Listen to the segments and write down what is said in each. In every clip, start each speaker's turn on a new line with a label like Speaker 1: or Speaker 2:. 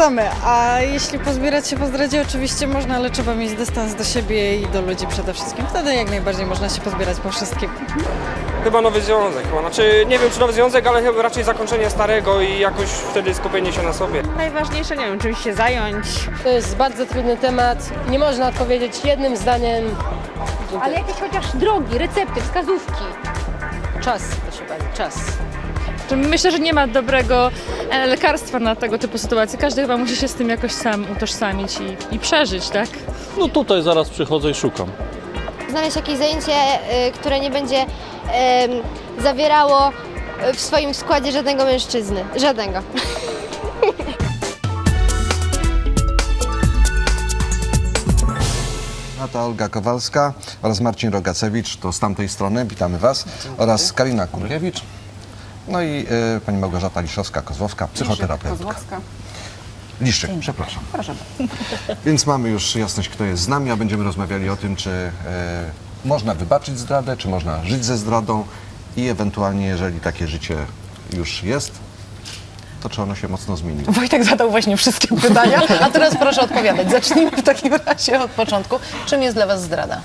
Speaker 1: zdradzamy. A jeśli pozbierać się po zdradzie, oczywiście można, ale trzeba mieć dystans do siebie i do ludzi przede wszystkim. Wtedy jak najbardziej można się pozbierać po wszystkim.
Speaker 2: Chyba nowy związek. Chyba. Znaczy, nie wiem czy nowy związek, ale chyba raczej zakończenie starego i jakoś wtedy skupienie się na sobie.
Speaker 3: Najważniejsze, nie wiem, czymś się zająć.
Speaker 4: To jest bardzo trudny temat. Nie można odpowiedzieć jednym zdaniem.
Speaker 3: Ale jakieś chociaż drogi, recepty, wskazówki.
Speaker 4: Czas, proszę pani, czas.
Speaker 5: To Myślę, że nie ma dobrego e, lekarstwa na tego typu sytuacje. Każdy chyba musi się z tym jakoś sam utożsamić i, i przeżyć, tak?
Speaker 6: No tutaj zaraz przychodzę i szukam.
Speaker 7: znaleźć jakieś zajęcie, y, które nie będzie zawierało y, w swoim składzie żadnego mężczyzny. Żadnego.
Speaker 8: Nata Olga Kowalska oraz Marcin Rogacewicz, to z tamtej strony, witamy Was, oraz Karina Kurkiewicz, no i y, pani Małgorzata Liszowska-Kozłowska, psychoterapeutka. Liszczyk, przepraszam. Proszę. Więc mamy już jasność, kto jest z nami, a będziemy rozmawiali o tym, czy y, można wybaczyć zdradę, czy można żyć ze zdradą i ewentualnie, jeżeli takie życie już jest, to czy ono się mocno zmieni.
Speaker 9: Wojtek zadał właśnie wszystkie pytania, a teraz proszę odpowiadać. Zacznijmy w takim razie od początku. Czym jest dla Was zdrada?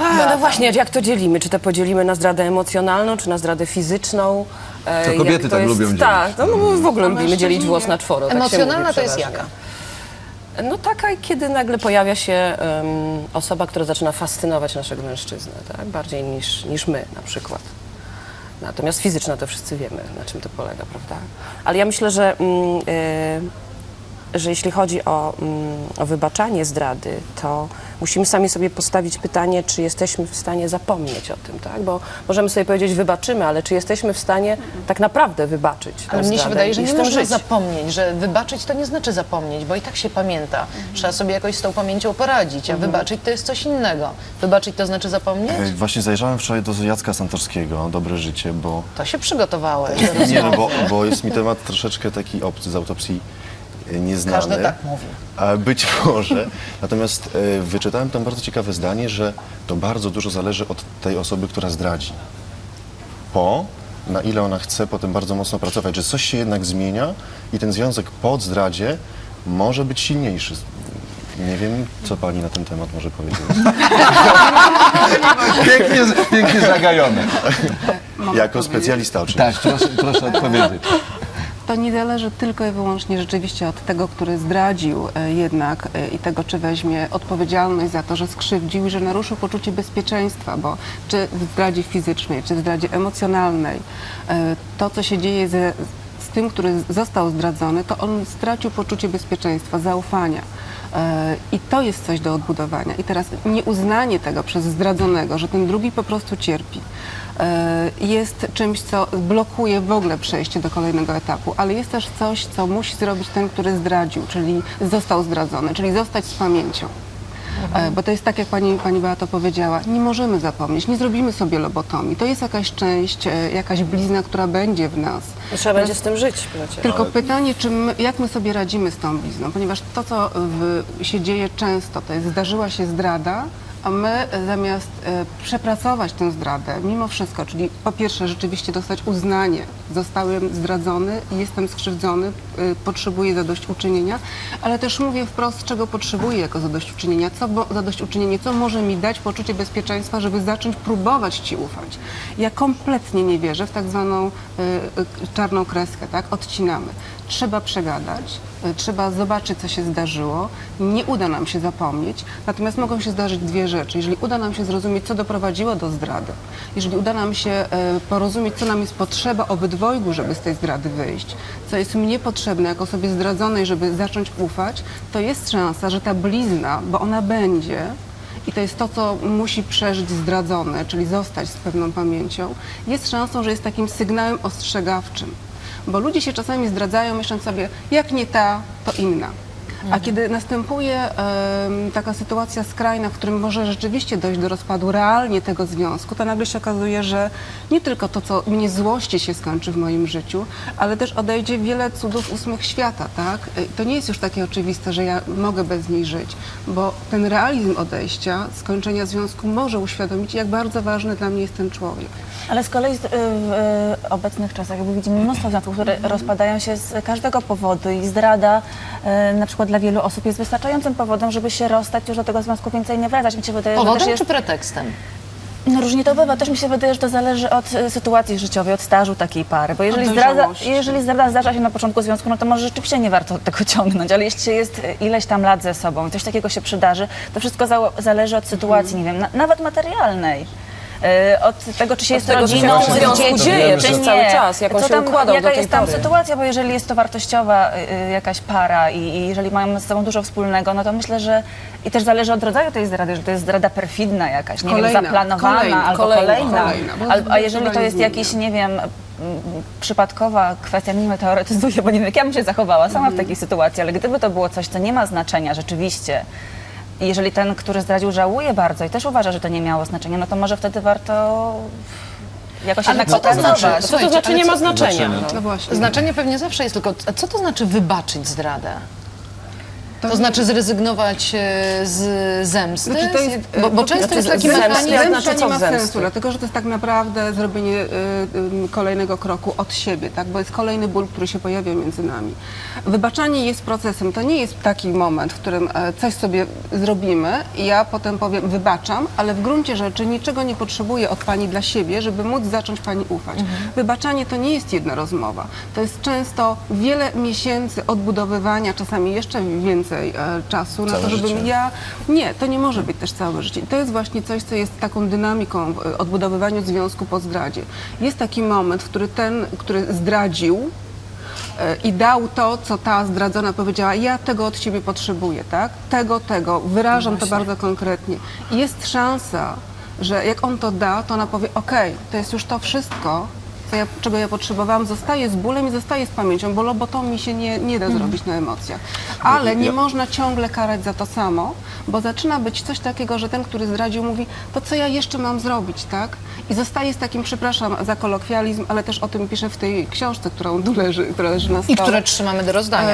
Speaker 10: A, no właśnie, jak to dzielimy? Czy to podzielimy na zdradę emocjonalną, czy na zdradę fizyczną? E,
Speaker 8: To kobiety
Speaker 10: jak
Speaker 8: tak
Speaker 10: jest,
Speaker 8: lubią dzielić.
Speaker 10: Tak, no, no w ogóle lubimy dzielić włos na czworo. tak się
Speaker 9: Emocjonalna
Speaker 10: mówi
Speaker 9: to jest
Speaker 10: przeważnie.
Speaker 9: jaka?
Speaker 10: No taka, kiedy nagle pojawia się em, osoba, która zaczyna fascynować naszego mężczyznę, tak? Bardziej niż, niż my na przykład. Natomiast fizyczna to wszyscy wiemy, na czym to polega, prawda? Ale ja myślę, że, mm, e, że jeśli chodzi o, mm, o wybaczanie zdrady, to musimy sami sobie postawić pytanie, czy jesteśmy w stanie zapomnieć o tym, tak? Bo możemy sobie powiedzieć, wybaczymy, ale czy jesteśmy w stanie tak naprawdę wybaczyć
Speaker 9: Ale mnie się wydaje, że nie można
Speaker 10: żyć?
Speaker 9: zapomnieć, że wybaczyć to nie znaczy zapomnieć, bo i tak się pamięta. Trzeba sobie jakoś z tą pamięcią poradzić, a wybaczyć to jest coś innego. Wybaczyć to znaczy zapomnieć?
Speaker 11: Ej, Właśnie zajrzałem wczoraj do Jacka Santorskiego, Dobre Życie, bo...
Speaker 9: To się przygotowałeś. do
Speaker 11: Nie, no
Speaker 9: rozmowy.
Speaker 11: bo, bo jest mi temat troszeczkę taki obcy z autopsji nieznany.
Speaker 9: Każdy tak mówi.
Speaker 11: A Być może. Natomiast e, wyczytałem tam bardzo ciekawe zdanie, że to bardzo dużo zależy od tej osoby, która zdradzi. Po, na ile ona chce potem bardzo mocno pracować, że coś się jednak zmienia i ten związek po zdradzie może być silniejszy. Nie wiem, co pani na ten temat może powiedzieć.
Speaker 8: Pięknie, pięknie zagajone.
Speaker 11: jako specjalista oczywiście.
Speaker 8: Tak, proszę, proszę odpowiedzieć.
Speaker 12: To nie zależy tylko i wyłącznie rzeczywiście od tego, który zdradził e, jednak e, i tego, czy weźmie odpowiedzialność za to, że skrzywdził i że naruszył poczucie bezpieczeństwa, bo czy w zdradzie fizycznej, czy w zdradzie emocjonalnej, e, to, co się dzieje ze, z tym, który został zdradzony, to on stracił poczucie bezpieczeństwa, zaufania. E, I to jest coś do odbudowania. I teraz nieuznanie tego przez zdradzonego, że ten drugi po prostu cierpi, e, jest czymś, co blokuje w ogóle przejście do kolejnego etapu, ale jest też coś, co musi zrobić ten, który zdradził, czyli został zdradzony, czyli zostać z pamięcią. E, Bo to jest tak, jak pani, pani Beato powiedziała, nie możemy zapomnieć, nie zrobimy sobie lobotomii. To jest jakaś część, e, jakaś blizna, która będzie w nas.
Speaker 10: Trzeba będzie z tym żyć przecież.
Speaker 12: Tylko pytanie, czy my, jak my sobie radzimy z tą blizną, ponieważ to, co w, się dzieje często, to jest zdarzyła się zdrada, a my e, zamiast e, przepracować tę zdradę, mimo wszystko, czyli po pierwsze rzeczywiście dostać uznanie, zostałem zdradzony, jestem skrzywdzony, e, potrzebuję zadośćuczynienia, ale też mówię wprost, czego potrzebuję jako zadośćuczynienia, co bo, zadośćuczynienie, co może mi dać poczucie bezpieczeństwa, żeby zacząć próbować Ci ufać. Ja kompletnie nie wierzę w tak zwaną e, e, czarną kreskę, tak? Odcinamy. Trzeba przegadać, trzeba zobaczyć, co się zdarzyło. Nie uda nam się zapomnieć, natomiast mogą się zdarzyć dwie rzeczy. Jeżeli uda nam się zrozumieć, co doprowadziło do zdrady, jeżeli uda nam się porozumieć, co nam jest potrzeba obydwojgu, żeby z tej zdrady wyjść, co jest mnie potrzebne jako sobie zdradzonej, żeby zacząć ufać, to jest szansa, że ta blizna, bo ona będzie, i to jest to, co musi przeżyć zdradzony, czyli zostać z pewną pamięcią, jest szansą, że jest takim sygnałem ostrzegawczym. Bo ludzie się czasami zdradzają, myśląc sobie, jak nie ta, to inna. A kiedy następuje taka sytuacja skrajna, w którym może rzeczywiście dojść do rozpadu realnie tego związku, to nagle się okazuje, że nie tylko to, co mnie złości się skończy w moim życiu, ale też odejdzie wiele cudów ósmych świata, tak? Y, To nie jest już takie oczywiste, że ja mogę bez niej żyć, bo ten realizm odejścia, skończenia związku może uświadomić, jak bardzo ważny dla mnie jest ten człowiek.
Speaker 13: Ale z kolei y, w y, obecnych czasach jakby widzimy mnóstwo związków, które rozpadają się z każdego powodu i zdrada na przykład dla wielu osób jest wystarczającym powodem, żeby się rozstać, już do tego związku więcej nie wracać. Mi się wydaje, że
Speaker 9: Powodem
Speaker 13: jest,
Speaker 9: czy pretekstem?
Speaker 13: no różnie to bywa. Też mi się wydaje, że to zależy od y, sytuacji życiowej, od stażu takiej pary. Bo jeżeli zdrada, jeżeli zdrada zdarza się na początku związku, no to może rzeczywiście nie warto tego ciągnąć, ale jeśli jest y, ileś tam lat ze sobą i coś takiego się przydarzy, to wszystko za, zależy od sytuacji, nie wiem, na, nawet materialnej. Y, Od tego, czy się jest
Speaker 10: tego, się
Speaker 13: rodziną,
Speaker 10: w związku
Speaker 13: dziećmi,
Speaker 10: dzieje
Speaker 13: czy
Speaker 10: przez cały czas, jak on
Speaker 13: Co
Speaker 10: się
Speaker 13: tam,
Speaker 10: układał
Speaker 13: Jaka
Speaker 10: do tej
Speaker 13: jest tam
Speaker 10: pory.
Speaker 13: sytuacja, bo jeżeli jest to wartościowa y, y, jakaś para i, i jeżeli mają z sobą dużo wspólnego, no to myślę, że i też zależy od rodzaju tej zdrady, że to jest zdrada perfidna jakaś, nie
Speaker 12: Kolejna,
Speaker 13: wiem, zaplanowana
Speaker 12: kolejna,
Speaker 13: albo
Speaker 12: kolejna,
Speaker 13: kolejna.
Speaker 12: kolejna, bo
Speaker 13: a jeżeli to jest jakiś, nie wiem, przypadkowa kwestia, wiem, teoretyzuję, bo nie wiem, jak ja bym się zachowała sama w takiej sytuacji, ale gdyby to było coś, co nie ma znaczenia rzeczywiście, i jeżeli ten, który zdradził, żałuje bardzo i też uważa, że to nie miało znaczenia, no to może wtedy warto jakoś
Speaker 9: Ale
Speaker 13: jednak
Speaker 9: co to znaczy?
Speaker 10: Co to znaczy nie ma znaczenia?
Speaker 11: Znaczenia.
Speaker 10: No.
Speaker 12: No.
Speaker 9: Znaczenie pewnie zawsze jest, tylko co to znaczy wybaczyć zdradę? To,
Speaker 12: To-
Speaker 9: znaczy zrezygnować e, z zemsty?
Speaker 12: Znaczy, to jest,
Speaker 9: bo, bo
Speaker 12: e,
Speaker 9: często jest taki mechanizm...
Speaker 12: Zemsta nie ma
Speaker 10: zemsty?
Speaker 12: sensu, dlatego że to jest tak naprawdę zrobienie y, y, kolejnego kroku od siebie, tak? bo jest kolejny ból, który się pojawia między nami. Wybaczanie jest procesem. To nie jest taki moment, w którym e, coś sobie zrobimy i ja potem powiem wybaczam, ale w gruncie rzeczy niczego nie potrzebuję od Pani dla siebie, żeby móc zacząć Pani ufać. Wybaczanie to nie jest jedna rozmowa. To jest często wiele miesięcy odbudowywania, czasami jeszcze więcej e, czasu na
Speaker 11: Całe
Speaker 12: to, żebym
Speaker 11: życie.
Speaker 12: ja... Nie, to nie może być też całe życie. To jest właśnie coś, co jest taką dynamiką w e, odbudowywaniu związku po zdradzie. Jest taki moment, w który ten, który zdradził, e, i dał to, co ta zdradzona powiedziała, ja tego od ciebie potrzebuję, tak? Tego, tego, wyrażam to bardzo konkretnie. I jest szansa, że jak on to da, to ona powie, okej, to jest już to wszystko, co ja, czego ja potrzebowałam, zostaje z bólem i zostaje z pamięcią, bo lobotomii się nie, nie da zrobić na emocjach. Ale nie
Speaker 11: Ja-
Speaker 12: można ciągle karać za to samo, bo zaczyna być coś takiego, że ten, który zdradził, mówi, to co ja jeszcze mam zrobić, tak? I zostaje z takim, przepraszam za kolokwializm, ale też o tym piszę w tej książce, którą tu leży, która leży na
Speaker 9: I
Speaker 12: stole.
Speaker 9: które trzymamy do rozdania.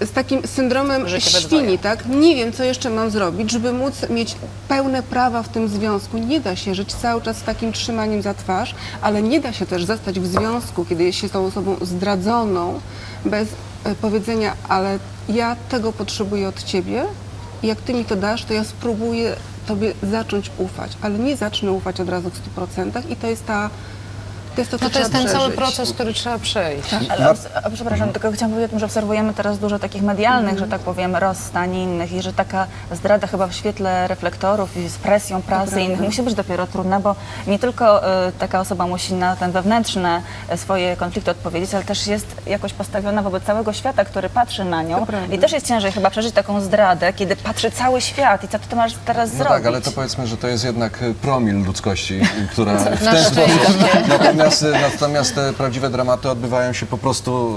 Speaker 12: E, z takim syndromem
Speaker 9: Życie
Speaker 12: świni, tak? Nie wiem, co jeszcze mam zrobić, żeby móc mieć pełne prawa w tym związku. Nie da się żyć cały czas z takim trzymaniem za twarz, ale nie da się też zostać w związku, kiedy jest się tą osobą zdradzoną, bez e, powiedzenia, ale ja tego potrzebuję od ciebie. Jak ty mi to dasz, to ja spróbuję tobie zacząć ufać, ale nie zacznę ufać od razu w 100% i to jest ta jest to, co
Speaker 9: No to jest ten
Speaker 12: trzeba
Speaker 9: cały
Speaker 12: przeżyć.
Speaker 9: proces, który trzeba przejść.
Speaker 13: Ale obs- a, przepraszam, tylko chciałam powiedzieć o tym, że obserwujemy teraz dużo takich medialnych, że tak powiem, rozstań innych i że taka zdrada chyba w świetle reflektorów i z presją prasy i innych musi być dopiero trudna, bo nie tylko e, taka osoba musi na ten wewnętrzne e, swoje konflikty odpowiedzieć, ale też jest jakoś postawiona wobec całego świata, który patrzy na nią i też jest ciężej chyba przeżyć taką zdradę, kiedy patrzy cały świat i co ty masz teraz
Speaker 8: No
Speaker 13: zrobić?
Speaker 8: tak, ale to powiedzmy, że to jest jednak y, promil ludzkości, y, która w
Speaker 9: Na
Speaker 8: ten sposób... Natomiast, natomiast te prawdziwe dramaty odbywają się po prostu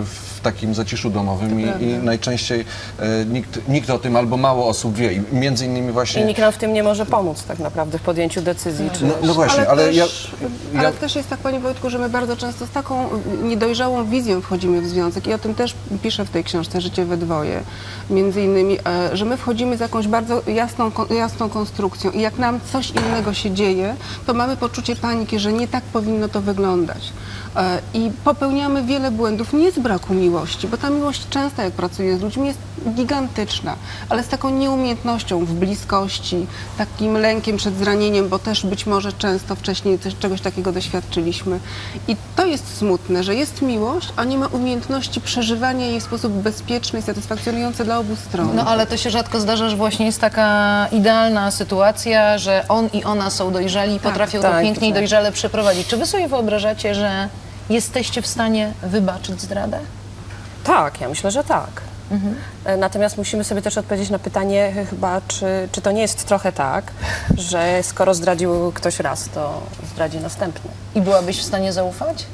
Speaker 8: y, w takim zaciszu domowym i, i najczęściej y, nikt, nikt o tym albo mało osób wie. I między innymi
Speaker 10: I
Speaker 8: właśnie...
Speaker 10: nikt nam w tym nie może pomóc tak naprawdę w podjęciu decyzji. Czy...
Speaker 8: No, no właśnie, ale,
Speaker 12: ale,
Speaker 8: ja,
Speaker 12: też,
Speaker 8: ja...
Speaker 12: ale też jest tak, Panie Wojtku, że my bardzo często z taką niedojrzałą wizją wchodzimy w związek i o tym też piszę w tej książce Życie we dwoje. Między innymi, e, że my wchodzimy z jakąś bardzo jasną, jasną konstrukcją i jak nam coś innego się dzieje, to mamy poczucie paniki, że nie tak powinno to wyglądać. E, I popełniamy wiele błędów, nie z braku miłości, bo ta miłość często, jak pracuję z ludźmi, jest gigantyczna, ale z taką nieumiejętnością w bliskości, takim lękiem przed zranieniem, bo też być może często wcześniej coś, czegoś takiego doświadczyliśmy. I to jest smutne, że jest miłość, a nie ma umiejętności przeżywania jej w sposób bezpieczny i satysfakcjonujący dla obu stron.
Speaker 9: No ale to się rzadko zdarza, że właśnie jest taka idealna sytuacja, że on i ona są dojrzali i potrafią to
Speaker 10: tak,
Speaker 9: pięknie i
Speaker 10: tak.
Speaker 9: dojrzale przeprowadzić. Czy wy sobie wyobrażacie, że jesteście w stanie wybaczyć zdradę?
Speaker 10: Tak, ja myślę, że tak. E, Natomiast musimy sobie też odpowiedzieć na pytanie e, chyba, czy, czy to nie jest trochę tak, że skoro zdradził ktoś raz, to zdradzi następny.
Speaker 9: I byłabyś w stanie zaufać?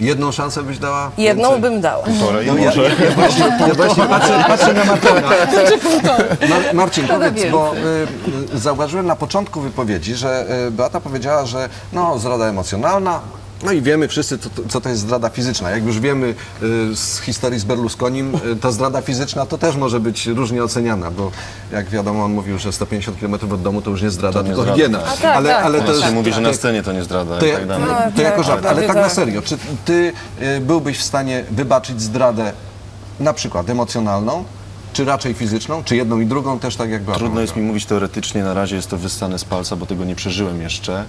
Speaker 8: Jedną szansę byś dała?
Speaker 10: Jedną
Speaker 8: Więcej?
Speaker 10: bym dała.
Speaker 11: Półtorej
Speaker 8: No, ja,
Speaker 11: może.
Speaker 8: ja, właśnie, ja właśnie patrzę, patrzę na Marcina. Mar, Marcin, powiedz, bo y, y, zauważyłem na początku wypowiedzi, że y, Beata powiedziała, że no, zdrada emocjonalna, no i wiemy wszyscy, co, to- co to jest zdrada fizyczna. Jak już wiemy y, z historii z Berlusconim, y, ta zdrada fizyczna to też może być różnie oceniana, bo jak wiadomo, on mówił, że 150 km od domu to już nie zdrada,
Speaker 11: To nie
Speaker 8: tylko
Speaker 11: zdrada.
Speaker 8: higiena.
Speaker 10: A tak,
Speaker 8: ale,
Speaker 10: tak.
Speaker 8: ale to jest,
Speaker 11: mówi, że na
Speaker 8: to-
Speaker 11: scenie to nie zdrada
Speaker 8: to,
Speaker 11: i
Speaker 8: ja-
Speaker 11: tak dalej.
Speaker 8: to jako żart, ale tak na
Speaker 10: tak.
Speaker 8: serio. Czy ty y, byłbyś w stanie wybaczyć zdradę na przykład emocjonalną, czy raczej fizyczną, czy jedną i drugą też tak jak była?
Speaker 11: Trudno jest mi mówić teoretycznie, na razie jest to wyssane z palca, bo tego nie przeżyłem jeszcze.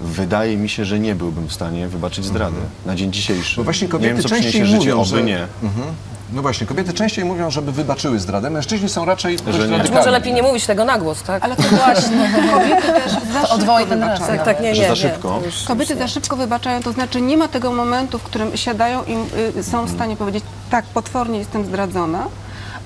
Speaker 11: Wydaje mi się, że nie byłbym w stanie wybaczyć zdrady na dzień dzisiejszy.
Speaker 8: Bo właśnie
Speaker 11: nie
Speaker 8: kobiety
Speaker 11: wiem, co
Speaker 8: częściej
Speaker 11: życie,
Speaker 8: mówią,
Speaker 11: oby
Speaker 8: że...
Speaker 11: nie.
Speaker 8: Mhm. No właśnie, kobiety częściej mówią, żeby wybaczyły zdradę. Mężczyźni są raczej dość
Speaker 11: nie.
Speaker 10: Może lepiej nie mówić tego na głos, tak?
Speaker 12: Ale to właśnie, kobiety też za szybko wybaczają.
Speaker 10: tak, tak, nie,
Speaker 11: Że
Speaker 10: nie,
Speaker 11: za
Speaker 10: nie.
Speaker 11: szybko?
Speaker 10: To już-
Speaker 12: Kobiety za szybko wybaczają, to znaczy nie ma tego momentu, w którym siadają i y, są w stanie powiedzieć, tak, potwornie jestem zdradzona,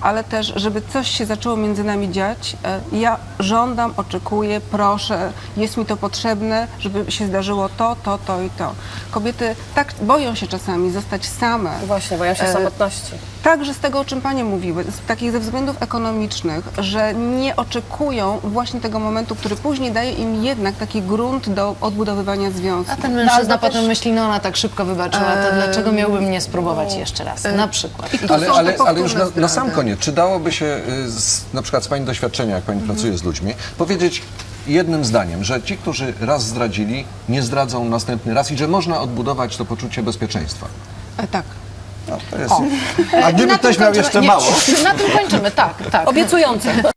Speaker 12: ale też, żeby coś się zaczęło między nami dziać, e, ja żądam, oczekuję, proszę, jest mi to potrzebne, żeby się zdarzyło to, to, to i to. Kobiety tak boją się czasami zostać same.
Speaker 10: Właśnie, boją się
Speaker 12: E,
Speaker 10: samotności.
Speaker 12: Także z tego, o czym Panie mówiły, z takich ze względów ekonomicznych, że nie oczekują właśnie tego momentu, który później daje im jednak taki grunt do odbudowywania związku.
Speaker 9: A ten mężczyzna
Speaker 12: albo
Speaker 9: potem
Speaker 12: też-
Speaker 9: myśli, no ona tak szybko wybaczyła, to dlaczego miałbym nie spróbować jeszcze raz? Na przykład.
Speaker 12: I
Speaker 8: Ale,
Speaker 12: są
Speaker 8: ale, ale już na, na sam
Speaker 12: zdrady.
Speaker 8: Koniec, czy dałoby się, y, z, na przykład z Pani doświadczenia, jak Pani pracuje z ludźmi, powiedzieć jednym zdaniem, że ci, którzy raz zdradzili, nie zdradzą następny raz i że można odbudować to poczucie bezpieczeństwa?
Speaker 12: E, tak.
Speaker 8: No, to jest... A gdyby ktoś miał jeszcze
Speaker 9: nie,
Speaker 8: mało?
Speaker 9: Na tym kończymy, tak, tak.
Speaker 10: Obiecujące.